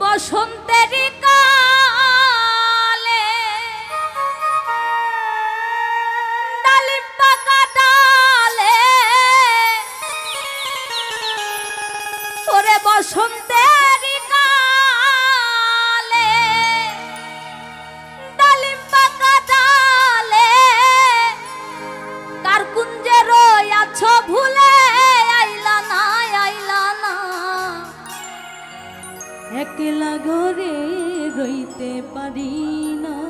বসন্তের কালে ডালিম পাকা ওরে বসন্ত একলা ঘরে রইতে পারি না।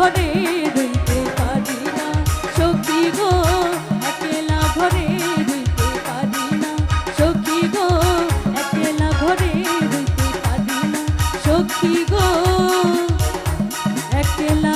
ঘরে রইতে পারি না। সখী গো, একলা ঘরে রইতে পারি না। সখী গো, একলা ঘরে রইতে পারি না। সখী গো, একলা